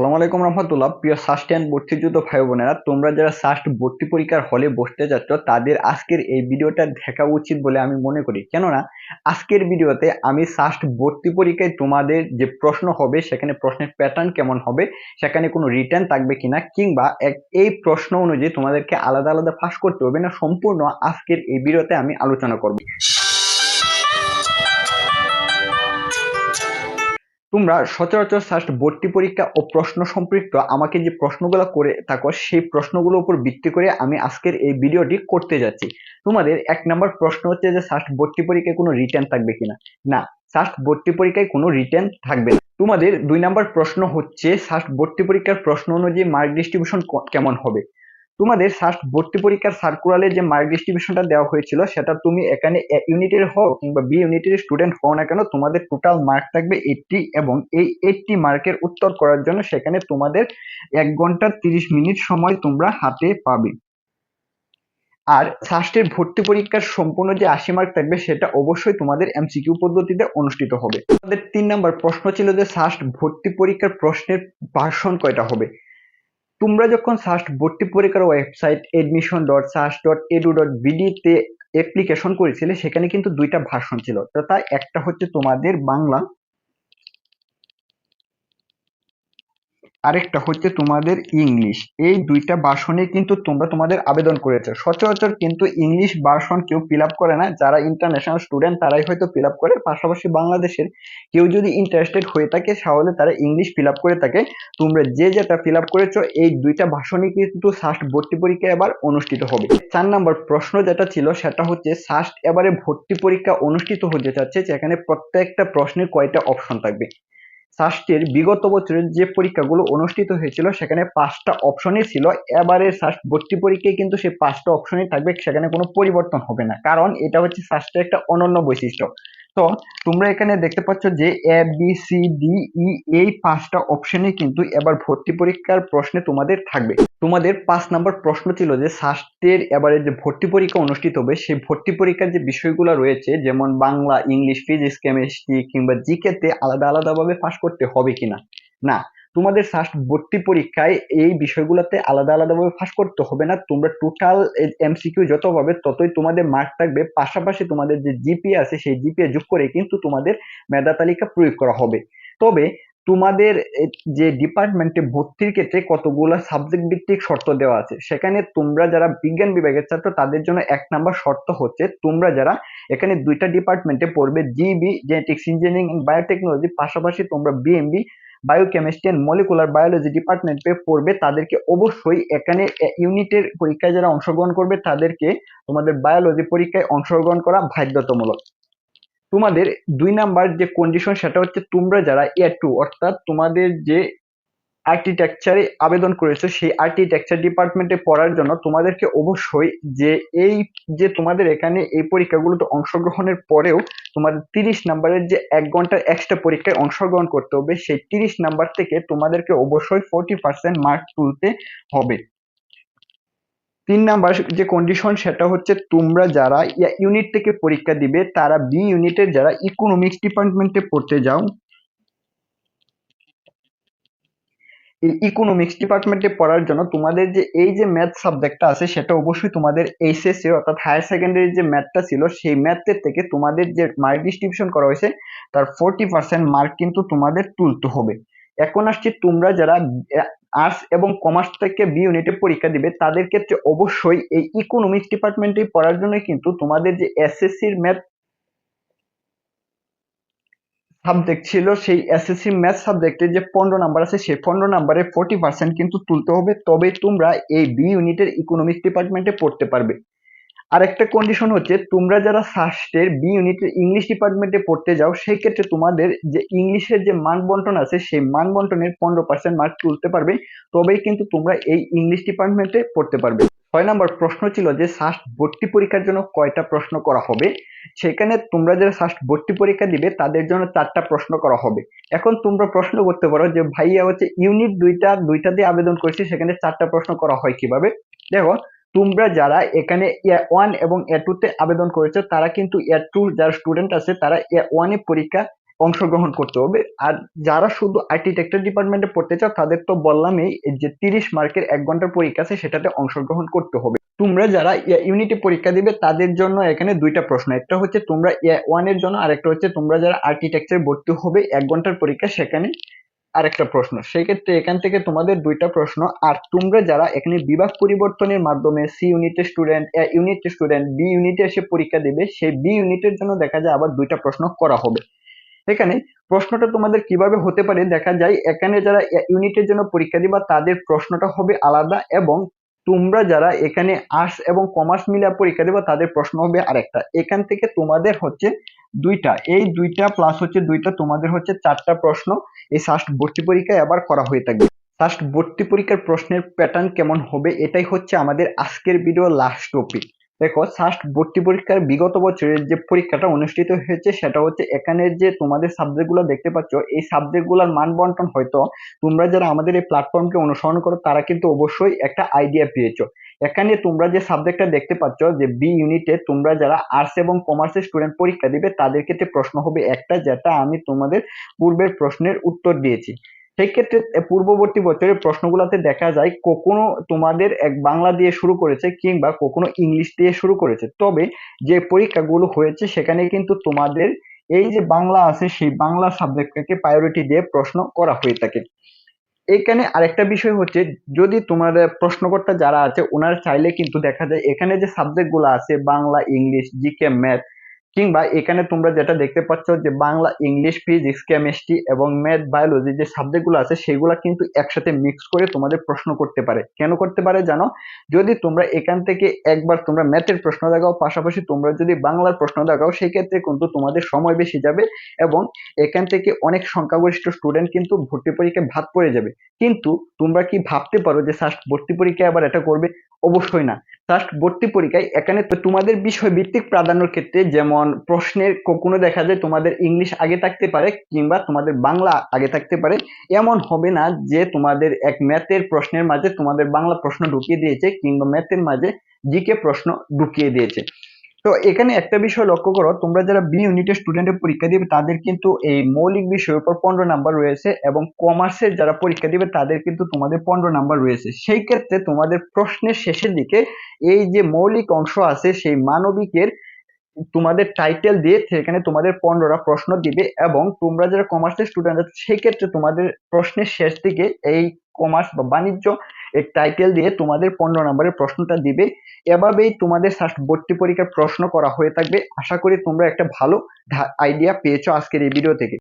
সালাম আলাইকুম রহমতুল্লাহ। প্রিয় সাস্ট অ্যান্ড ভর্তিযুদ্ধ ভাই বোনেরা, তোমরা যারা সাস্ট ভর্তি পরীক্ষার হলে বসতে যাচ্ছ, তাদের আজকের এই ভিডিওটা দেখা উচিত বলে আমি মনে করি। কেননা, আজকের ভিডিওতে আমি সাস্ট ভর্তি পরীক্ষায় তোমাদের যে প্রশ্ন হবে, সেখানে প্রশ্নের প্যাটার্ন কেমন হবে, সেখানে কোনো রিটার্ন থাকবে কিনা, কিংবা এক- এই প্রশ্ন অনুযায়ী তোমাদেরকে আলাদা আলাদা পাস করতে হবে না, সম্পূর্ণ আজকের এই ভিডিওতে আমি আলোচনা করব। তোমরা সচরাচর সাস্ট ভর্তি পরীক্ষা ও প্রশ্ন সম্পৃক্ত আমাকে যে প্রশ্নগুলো করে থাকো, সেই প্রশ্নগুলোর উপর ভিত্তি করে আমি আজকের এই ভিডিওটি করতে যাচ্ছি। তোমাদের এক নম্বর প্রশ্ন হচ্ছে যে সাস্ট ভর্তি পরীক্ষায় কোনো রিটার্ন থাকবে কিনা? না সাস্ট ভর্তি পরীক্ষায় কোনো রিটার্ন থাকবে না। তোমাদের দুই নম্বর প্রশ্ন হচ্ছে সাস্ট ভর্তি পরীক্ষার প্রশ্ন অনুযায়ী মার্ক ডিস্ট্রিবিউশন কেমন হবে? তোমাদের সাস্ট ভর্তি পরীক্ষার সার্কুলারে যে মার্ক ডিস্ট্রিবিউশনটা দেওয়া হয়েছিল, সেটা তুমি এখানে এ ইউনিটের হও কিংবা বি ইউনিটের স্টুডেন্ট হও না কেন, তোমাদের টোটাল মার্ক থাকবে এইটটি এবং এই এইটটি মার্কের উত্তর করার জন্য সেখানে তোমাদের এক ঘণ্টা তিরিশ মিনিট সময় তোমরা হাতে পাবে। আর সাস্টের ভর্তি পরীক্ষার সম্পূর্ণ যে আশি মার্ক থাকবে, সেটা অবশ্যই তোমাদের এমসিকিউ পদ্ধতিতে অনুষ্ঠিত হবে। আমাদের তিন নাম্বার প্রশ্ন ছিল যে সাস্ট ভর্তি পরীক্ষার প্রশ্নের ভার্সন কয়টা হবে? তোমরা যখন সাস্ট ভর্তি পরীক্ষার website admission dot SUST dot edu dot বিডিতে application করেছিলে, সেখানে কিন্তু দুইটা ভার্সন ছিল। তাই একটা হচ্ছে তোমাদের বাংলা আরেকটা হচ্ছে তোমাদের ইংলিশ। এই দুইটা ভার্সনে কিন্তু তোমরা তোমাদের আবেদন করেছ। সচরাচর কিন্তু ইংলিশ ভার্সন কেউ ফিল করে না। যারা ইন্টারন্যাশনাল স্টুডেন্ট তারাই হয়তো ফিল করে। পাশাপাশি বাংলাদেশের কেউ যদি ইন্টারেস্টেড হয়ে থাকে, তাহলে তারা ইংলিশ ফিল করে থাকে। তোমরা যে যেটা ফিল করেছ, এই দুইটা ভাষণই কিন্তু সাস্ট ভর্তি পরীক্ষা এবার অনুষ্ঠিত হবে। চার নাম্বার প্রশ্ন যেটা ছিল, সেটা হচ্ছে সাস্ট এবারে ভর্তি পরীক্ষা অনুষ্ঠিত হতে যাচ্ছে, যেখানে প্রত্যেকটা প্রশ্নের কয়টা অপশন থাকবে? সাস্টের বিগত বছরের যে পরীক্ষাগুলো অনুষ্ঠিত হয়েছিল, সেখানে পাঁচটা অপশনই ছিল। এবারে সাস্ট ভর্তি পরীক্ষায় কিন্তু সেই পাঁচটা অপশনই থাকবে, সেখানে কোনো পরিবর্তন হবে না। কারণ এটা হচ্ছে সাস্টের একটা অনন্য বৈশিষ্ট্য। তো তোমরা এখানে দেখতে পাচ্ছ যে A B C D E এই পাঁচটা অপশনে কিন্তু এবার ভর্তি পরীক্ষার প্রশ্নে তোমাদের থাকবে। তোমাদের পাঁচ নম্বর প্রশ্ন ছিল যে সাস্টের এবারে যে ভর্তি পরীক্ষা অনুষ্ঠিত হবে, সেই ভর্তি পরীক্ষার যে বিষয়গুলো রয়েছে, যেমন বাংলা, ইংলিশ, ফিজিক্স, কেমিস্ট্রি কিংবা জিকে তে আলাদা আলাদাভাবে পাশ করতে হবে কিনা? না তোমাদের সাস্ট ভর্তি পরীক্ষায় এই বিষয়গুলোতে আলাদা আলাদাভাবে পাস করতে হবে না। তোমরা টোটাল এমসিকিউ যত পাবে, ততই তোমাদের মার্ক থাকবে। পাশাপাশি তোমাদের যে জিপিএ আছে, সেই জিপিএ যোগ করে কিন্তু তোমাদের মেধা তালিকা প্রয়োগ করা হবে। তবে তোমাদের যে ডিপার্টমেন্টে ভর্তির ক্ষেত্রে কতগুলো সাবজেক্ট ভিত্তিক শর্ত দেওয়া আছে, সেখানে তোমরা যারা বিজ্ঞান বিভাগের ছাত্র, তাদের জন্য এক নাম্বার শর্ত হচ্ছে তোমরা যারা এখানে দুইটা ডিপার্টমেন্টে পড়বে জিবি জেনেটিক্স ইঞ্জিনিয়ারিং বায়োটেকনোলজি পাশাপাশি তোমরা BMB biochemistry and molecular biology ডিপার্টমেন্টে পড়বে, তাদেরকে অবশ্যই এখানে ইউনিটের পরীক্ষায় যারা অংশগ্রহণ করবে, তাদেরকে তোমাদের বায়োলজি পরীক্ষায় অংশগ্রহণ করা বাধ্যতামূলক। তোমাদের দুই নাম্বার যে কন্ডিশন সেটা হচ্ছে তোমরা যারা এ টু অর্থাৎ তোমাদের যে আর্কিটেকচারে আবেদন করেছ, সেই আর্কিটেকচার ডিপার্টমেন্টে পড়ার জন্য তোমাদেরকে অবশ্যই যে এই, যে তোমাদের এখানে এই পরীক্ষাগুলোতে অংশগ্রহণের পরেও তোমাদের তিরিশ নাম্বারের যে এক ঘণ্টার এক্সট্রা পরীক্ষায় অংশগ্রহণ করতে হবে, সেই তিরিশ নাম্বার থেকে তোমাদেরকে অবশ্যই ফোরটি পার্সেন্ট মার্ক তুলতে হবে। তিন নাম্বার যে কন্ডিশন সেটা হচ্ছে তোমরা যারা ইউনিট থেকে পরীক্ষা দিবে, তারা বি ইউনিটের যারা ইকোনমিক্স ডিপার্টমেন্টে পড়তে যাও এই ইকোনমিক্স ডিপার্টমেন্টে পড়ার জন্য তোমাদের যে এই যে ম্যাথ সাবজেক্টটা আছে, সেটা অবশ্যই তোমাদের এইচএসসি অর্থাৎ হায়ার সেকেন্ডারি যে ম্যাথটা ছিল, সেই ম্যাথের থেকে তোমাদের যে মার্ক ডিস্ট্রিবিউশন করা হয়েছে, তার ফোরটি পার্সেন্ট মার্ক কিন্তু তোমাদের তুলতে হবে। এখন আসছে তোমরা যারা আর্টস এবং কমার্স থেকে বি ইউনিটে পরীক্ষা দিবে, তাদের ক্ষেত্রে অবশ্যই এই ইকোনমিক্স ডিপার্টমেন্টে পড়ার জন্য কিন্তু তোমাদের যে এসএসসির ম্যাথ সাবজেক্ট ছিল সেই এসএসসি ম্যাথ সাবজেক্টের যে পনেরো নাম্বার আছে, সেই পনেরো নাম্বারে ফোর্টি পার্সেন্ট কিন্তু তুলতে হবে। তবে তোমরা এই বি ইউনিটের ইকোনমিক্স ডিপার্টমেন্টে পড়তে পারবে। আর একটা কন্ডিশন হচ্ছে, তোমরা যারা ফার্স্টের বি ইউনিটের ইংলিশ ডিপার্টমেন্টে পড়তে যাও, সেই ক্ষেত্রে তোমাদের যে ইংলিশের যে মান বন্টন আছে, সেই মান বন্টনের পনেরো পার্সেন্ট মার্ক তুলতে পারবে। তবেই কিন্তু তোমরা এই ইংলিশ ডিপার্টমেন্টে পড়তে পারবে। ছয় নম্বর প্রশ্ন ছিল যে সাস্ট ভর্তি পরীক্ষার জন্য কয়টা প্রশ্ন করা হবে? সেখানে তোমরা যারা সাস্ট ভর্তি পরীক্ষা দিবে, তাদের জন্য চারটা প্রশ্ন করা হবে। এখন তোমরা প্রশ্ন করতে পারো যে ভাইয়া হচ্ছে ইউনিট দুইটা দুইটা দিয়ে আবেদন করেছি, সেখানে চারটা প্রশ্ন করা হয় কীভাবে? দেখো, তোমরা যারা এখানে এ ওয়ান এবং এ টুতে আবেদন করেছ, তারা কিন্তু এ টু, যারা স্টুডেন্ট আছে, তারা এ ওয়ানে পরীক্ষা অংশগ্রহণ করতে হবে। আর যারা শুধু আর্কিটেকচার ডিপার্টমেন্টে পড়তে চাও, তাদের তো বললামই যে তিরিশ মার্কের এক ঘণ্টার পরীক্ষা আছে, সেটাতে অংশগ্রহণ করতে হবে। তোমরা যারা ইউনিটি পরীক্ষা দিবে, তাদের জন্য এখানে দুইটা প্রশ্ন। একটা হচ্ছে, তোমরা ওয়ানের জন্য আর একটা হচ্ছে, তোমরা যারা আর্কিটেকচার ভর্তি হবে এক ঘণ্টার পরীক্ষা, সেখানে আরেকটা প্রশ্ন। সেই ক্ষেত্রে এখান থেকে তোমাদের দুইটা প্রশ্ন। আর তোমরা যারা এখানে বিভাগ পরিবর্তনের মাধ্যমে সি ইউনিটের স্টুডেন্ট এ ইউনিটের স্টুডেন্ট বি ইউনিটে এসে পরীক্ষা দেবে, সেই বি ইউনিটের জন্য দেখা যায় আবার দুইটা প্রশ্ন করা হবে। এখানে প্রশ্নটা তোমাদের কীভাবে হতে পারে দেখা যায় এখানে যারা ইউনিটের জন্য পরীক্ষা দিবা তাদের প্রশ্নটা হবে আলাদা এবং তোমরা যারা এখানে আর্টস এবং কমার্স মিলে পরীক্ষা দেবা তাদের প্রশ্ন হবে আরেকটা। এখান থেকে তোমাদের হচ্ছে দুইটা। এই দুইটা প্লাস হচ্ছে দুইটা, তোমাদের হচ্ছে চারটা প্রশ্ন। এই সাস্ট ভর্তি পরীক্ষায় আবার করা হয়ে থাকবে। সাস্ট ভর্তি পরীক্ষার প্রশ্নের প্যাটার্ন কেমন হবে এটাই হচ্ছে আমাদের আজকের ভিডিও লাস্ট টপিক দেখো সাস্ট ভর্তি পরীক্ষার বিগত বছরের যে পরীক্ষাটা অনুষ্ঠিত হয়েছে, সেটা হচ্ছে এখানে যে তোমাদের সাবজেক্টগুলো দেখতে পাচ্ছ, এই সাবজেক্টগুলোর মান বন্টন হয়তো তোমরা যারা আমাদের এই প্ল্যাটফর্মকে অনুসরণ করো, তারা কিন্তু অবশ্যই একটা আইডিয়া পেয়েছ। এখানে তোমরা যে সাবজেক্টটা দেখতে পাচ্ছ, যে বি ইউনিটে তোমরা যারা আর্টস এবং কমার্সের স্টুডেন্ট পরীক্ষা দিবে, তাদের ক্ষেত্রে প্রশ্ন হবে একটা, যেটা আমি তোমাদের পূর্বের প্রশ্নের উত্তর দিয়েছি। সেই ক্ষেত্রে পূর্ববর্তী বছরের প্রশ্নগুলোতে দেখা যায় কখনো তোমাদের এক বাংলা দিয়ে শুরু করেছে কিংবা কখনো ইংলিশ দিয়ে শুরু করেছে। তবে যে পরীক্ষাগুলো হয়েছে সেখানে কিন্তু তোমাদের এই যে বাংলা আছে সেই বাংলা সাবজেক্টটাকে প্রায়োরিটি দিয়ে প্রশ্ন করা হয়ে থাকে। এখানে আরেকটা বিষয় হচ্ছে যদি তোমার প্রশ্নকর্তা যারা আছে ওনারা চাইলে কিন্তু দেখা যায় এখানে যে সাবজেক্টগুলো আছে বাংলা, ইংলিশ, জিকে ম্যাথ কিংবা এখানে তোমরা যেটা দেখতে পাচ্ছ যে বাংলা ইংলিশ, ফিজিক্স, কেমিস্ট্রি এবং ম্যাথ, বায়োলজি যে সাবজেক্টগুলো আছে, সেগুলো কিন্তু একসাথে মিক্স করে তোমাদের প্রশ্ন করতে পারে। কেন করতে পারে জানো? যদি তোমরা এখান থেকে একবার তোমরা ম্যাথের প্রশ্ন দেখাও, পাশাপাশি তোমরা যদি বাংলার প্রশ্ন দেখাও সেই ক্ষেত্রে কিন্তু তোমাদের সময় বেশি যাবে এবং এখান থেকে অনেক সংখ্যাগরিষ্ঠ স্টুডেন্ট কিন্তু ভর্তি পরীক্ষায় ভাত পড়ে যাবে। কিন্তু তোমরা কি ভাবতে পারো যে ভর্তি পরীক্ষায় আবার এটা করবে? অবশ্যই না। ফার্স্ট ভর্তি পরীক্ষায় এখানে তো তোমাদের বিষয় ভিত্তিক প্রাধান্যর ক্ষেত্রে যেমন প্রশ্নের কখনো দেখা যায় তোমাদের ইংলিশ আগে থাকতে পারে কিংবা তোমাদের বাংলা আগে থাকতে পারে, এমন হবে না যে তোমাদের এক ম্যাথের প্রশ্নের মাঝে তোমাদের বাংলা প্রশ্ন ঢুকিয়ে দিয়েছে কিংবা ম্যাথের মাঝে জিকে প্রশ্ন ঢুকিয়ে দিয়েছে। তো এখানে একটা বিষয় লক্ষ্য করো, তোমরা যারা বি ইউনিটের স্টুডেন্টের পরীক্ষা দিবে, তাদের কিন্তু এই মৌলিক বিষয়ের উপর পনেরো নাম্বার রয়েছে এবং কমার্সের যারা পরীক্ষা দিবে, তাদের কিন্তু তোমাদের পনেরো নাম্বার রয়েছে। সেই ক্ষেত্রে তোমাদের প্রশ্নের শেষের দিকে এই যে মৌলিক অংশ আছে, সেই মানবিকের তোমাদের টাইটেল দিয়ে সেখানে তোমাদের পনেরোটা প্রশ্ন দিবে এবং তোমরা যারা কমার্সের স্টুডেন্ট আছে সেক্ষেত্রে তোমাদের প্রশ্নের শেষ দিকে এই কমার্স বা বাণিজ্য এর টাইটেল দিয়ে তোমাদের পনেরো নম্বরের প্রশ্নটা দিবে। এভাবেই তোমাদের ভর্তি পরীক্ষার প্রশ্ন করা হয়ে থাকবে। আশা করি তোমরা একটা ভালো আইডিয়া পেয়েছ আজকের এই ভিডিও থেকে।